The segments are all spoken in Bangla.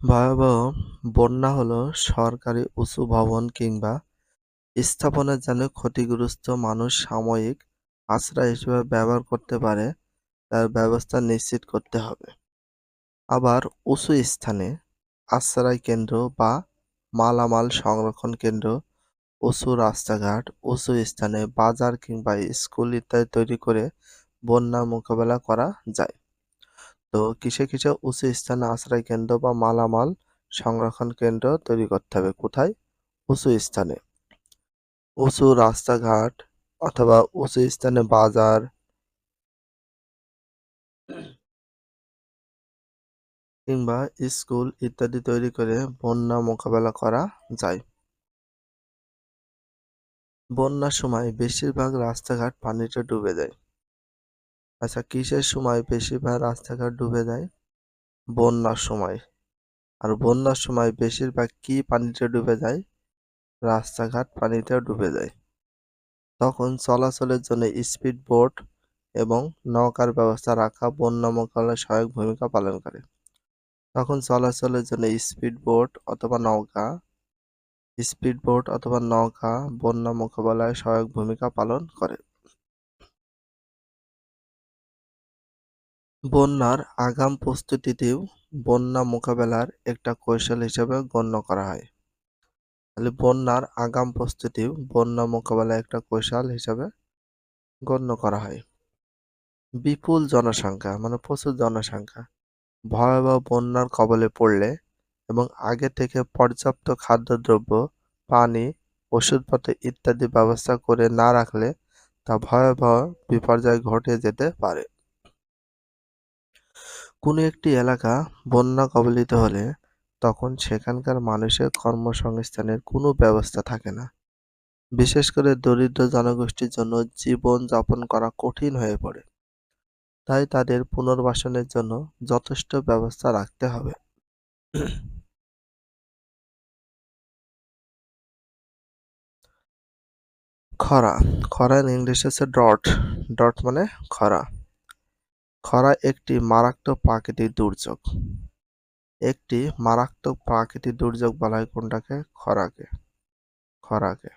ভয়াবহ বন্যা হলো সরকারি উঁচু ভবন কিংবা স্থাপনা যেন ক্ষতিগ্রস্ত মানুষ সাময়িক আশ্রয় হিসেবে ব্যবহার করতে পারে, তার ব্যবস্থা নিশ্চিত করতে হবে। আবার উঁচু স্থানে আশ্রয় কেন্দ্র বা মালামাল সংরক্ষণ কেন্দ্র, উঁচু রাস্তাঘাট, উঁচু স্থানে বাজার কিংবা স্কুল ইত্যাদি তৈরি করে বন্যা মোকাবেলা করা যায়। তো কিসে কিসে উঁচু স্থানে আশ্রয় কেন্দ্র বা মালামাল সংরক্ষণ কেন্দ্র তৈরি করতে হবে? কোথায়? উঁচু স্থানে। উঁচু রাস্তাঘাট অথবা উঁচু স্থানে বাজার। কিংবা স্কুল ইত্যাদি তৈরি করে বন্যা মোকাবেলা করা যায়। বন্যার সময় বেশিরভাগ রাস্তাঘাট পানিতে ডুবে যায়। আচ্ছা কিসের সময় বেশিরভাগ রাস্তাঘাট ডুবে যায়? বন্যার সময়। আর বন্যার সময় বেশিরভাগ কি পানিতে ডুবে যায়? রাস্তাঘাট পানিতে ডুবে যায়। তখন চলাচলের জন্য স্পিড বোট এবং নৌকার ব্যবস্থা রাখা বন্যা মোকাবেলায় সহায়ক ভূমিকা পালন করে। তখন চলাচলের জন্য স্পিড বোট অথবা নৌকা, স্পিড বোট অথবা নৌকা বন্যা মোকাবেলায় সহায়ক ভূমিকা পালন করে। বন্যার আগাম প্রস্তুতিতেও বন্যা মোকাবেলার একটা কৌশল হিসেবে গণ্য করা হয়। তাহলে বন্যার আগাম প্রস্তুতিও বন্যা মোকাবেলার একটা কৌশল হিসেবে গণ্য করা হয়। বিপুল জনসংখ্যা মানে প্রচুর জনসংখ্যা, ভয়াবহ বন্যার কবলে পড়লে এবং আগে থেকে পর্যাপ্ত খাদ্যদ্রব্য, পানি, ওষুধপত্র ইত্যাদি ব্যবস্থা করে না রাখলে তা ভয়াবহ বিপর্যয় ঘটে যেতে পারে। কোনো একটি এলাকা বন্যা কবলিত হলে তখন সেখানকার মানুষের কর্মসংস্থানের কোনো ব্যবস্থা থাকে না। বিশেষ করে দরিদ্র জনগোষ্ঠীর জন্য জীবন যাপন করা কঠিন হয়ে পড়ে। তাই তাদের পুনর্বাসনের জন্য যথেষ্ট ব্যবস্থা রাখতে হবে। খরা। খরার ইংলিশ হচ্ছে ডট ডট মানে খরা। খরা একটি মারাত্মক প্রাকৃতিক দুর্যোগ। একটি মারাত্মক প্রাকৃতিক দুর্যোগ বলা হয় কোনটাকে? খরাকে। খরাকে।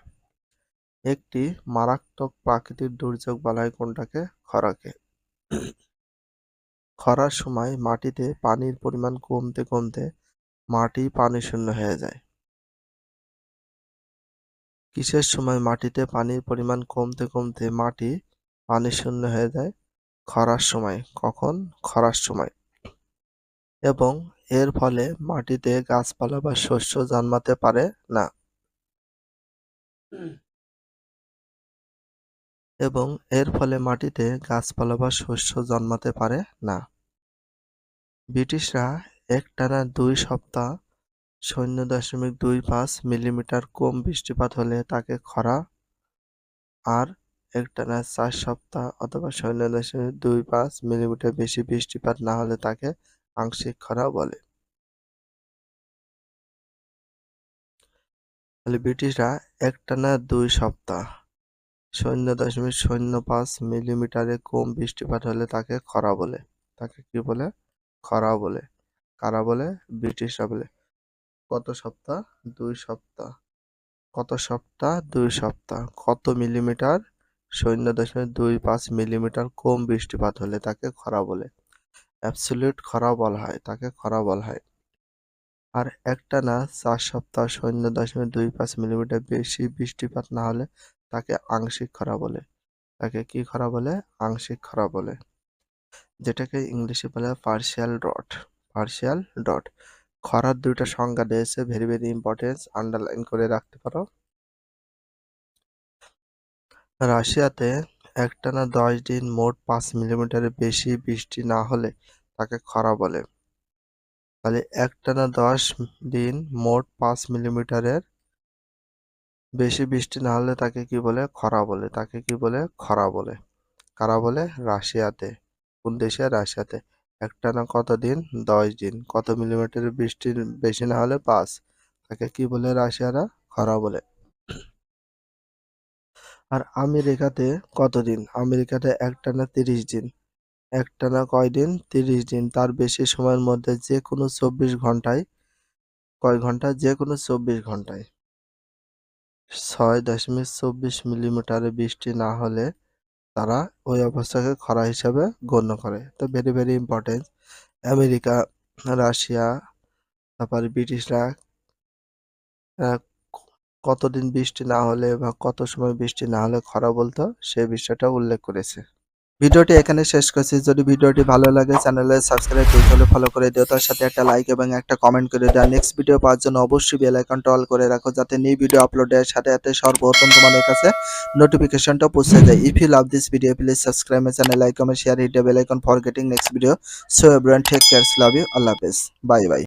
একটি মারাত্মক প্রাকৃতিক দুর্যোগ বলা হয় কোনটাকে? খরাকে। খরার সময় মাটিতে পানির পরিমাণ কমতে কমতে মাটি পানি শূন্য হয়ে যায়। কিসের সময় মাটিতে পানির পরিমাণ কমতে কমতে মাটি পানি শূন্য হয়ে যায়? খরার সময়, কখন? খরার সময়। এবং এর ফলে মাটিতে গাছপালা বা শস্য জন্মাতে পারে না। এবং এর ফলে মাটিতে গাছপালা বা শস্য জন্মাতে পারে না। ব্রিটিশরা একটানা দুই সপ্তাহ শূন্য দশমিক দুই পাঁচ মিলিমিটার কম বৃষ্টিপাত হলে তাকে খরা আর একটানা চার সপ্তাহ অথবা দশমিক দুই পাঁচ মিলিমিটার বেশি বৃষ্টিপাত না হলে তাকে আংশিক খরা বলে। ব্রিটিশরা একটানা দুই সপ্তাহ শূন্য দশমিক শূন্য পাঁচ মিলিমিটারে কম বৃষ্টিপাত হলে তাকে খরা বলে। তাকে কি বলে? খরা বলে। কারা বলে? ব্রিটিশরা বলে। কত সপ্তাহ? দুই সপ্তাহ। কত সপ্তাহ? দুই সপ্তাহ। কত মিলিমিটার? শূন্য দশমিক দুই পাঁচ মিলিমিটার কম বৃষ্টিপাত হলে তাকে খরা বলে। অ্যাবসলিউট খরা বলা হয়, তাকে খরা বলা হয়। আর একটানা চার সপ্তাহ শূন্য দশমিক দুই পাঁচ মিলিমিটার বেশি বৃষ্টিপাত না হলে তাকে আংশিক খরা বলে। তাকে কি খরা বলে? আংশিক খরা বলে। যেটাকে ইংলিশে বলে পার্শিয়াল ডট পার্শিয়াল ডট খরার দুইটা সংজ্ঞা দিয়েছে ভেরি ভেরি ইম্পর্টেন্স আন্ডারলাইন করে রাখতে পারো। রাশিয়াতে একটানা দশ দিন মোট পাঁচ মিলিমিটারের বেশি বৃষ্টি না হলে তাকে খরা বলে। তাহলে একটানা দশ দিন মোট পাঁচ মিলিমিটারের বেশি বৃষ্টি না হলে তাকে কি বলে? খরা বলে। তাকে কি বলে? খরা বলে। কারা বলে? রাশিয়াতে। কোন দেশে? রাশিয়াতে। একটানা কত দিন? দশ দিন। কত মিলিমিটারের বৃষ্টি বেশি না হলে পাঁচ? তাকে কি বলে রাশিয়ারা? খরা বলে। আর আমেরিকাতে কতদিন? আমেরিকাতে একটানা তিরিশ দিন। একটানা কয় দিন তিরিশ দিন। তার বেশি সময়ের মধ্যে যে কোনো চব্বিশ ঘন্টায়, কয় ঘণ্টা? যে কোনো চব্বিশ ঘন্টায়। ছয় দশমিক চব্বিশ মিলিমিটারে বৃষ্টি না হলে তারা ওই অবস্থাকে খরা হিসাবে গণ্য করে। তো very very important America, Russia, তারপরে ব্রিটিশরা কতদিন বৃষ্টি না হলে বা কত সময় বৃষ্টি না হলে খরা বলতো সেই বিষয়টা উল্লেখ করেছে। ভিডিওটি এখানে শেষ করছি। যদি ভিডিওটি ভালো লাগে চ্যানেলে সাবস্ক্রাইব হলে ফলো করে দিও। তার সাথে একটা লাইক এবং একটা কমেন্ট করে দাও। নেক্সট ভিডিও পাওয়ার জন্য অবশ্যই বেল অল করে রাখো, যাতে নিউ ভিডিও আপলোডের সাথে সাথে সর্বপ্রথম তোমাদের কাছে নোটিফিকেশনটা পৌঁছে যায়। If you love this video please subscribe my channel like comment share hit the bell icon for getting next video so everyone take cares love you আল্লাহ হাফেজ বাই বাই